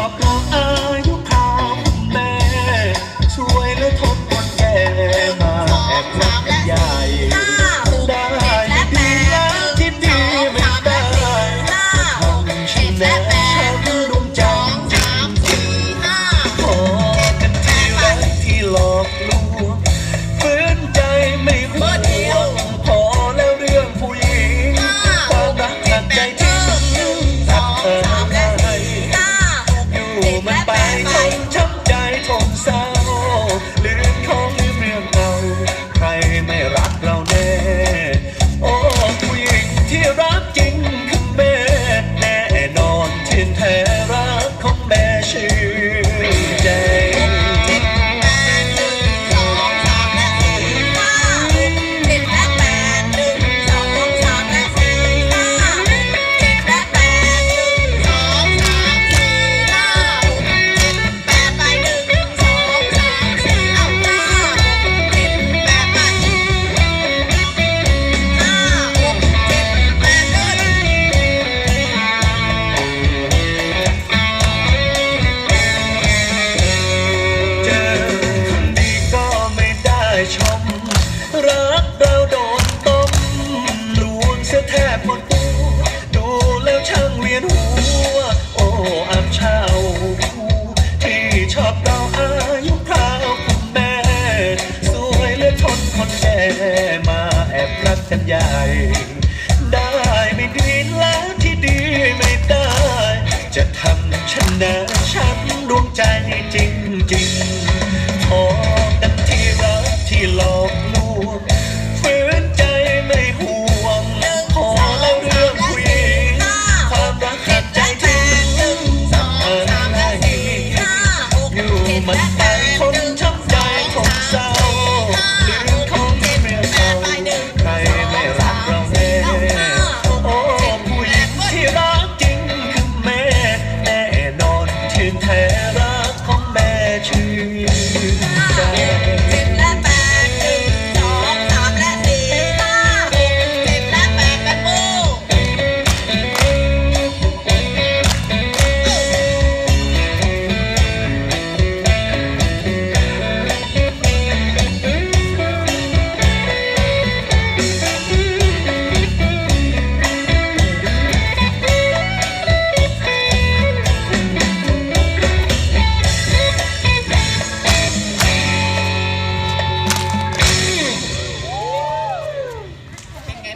อบเราอายุคราวแม่สวยและทนคนแก่มาแอบรักกันใหญ่ได้ดีแล้วที่ดีไม่ได้ทำฉันแน่ช้ำดวงใจจริงๆพอกันทีแรกที่หลอกลวง อบรักกันใหญ่ ได้ไม่ดีแล้วที่ดีไม่ได้ จะทำฉันนะฉันดวงใจจริงจริงๆพอกันที่รักที่หลอก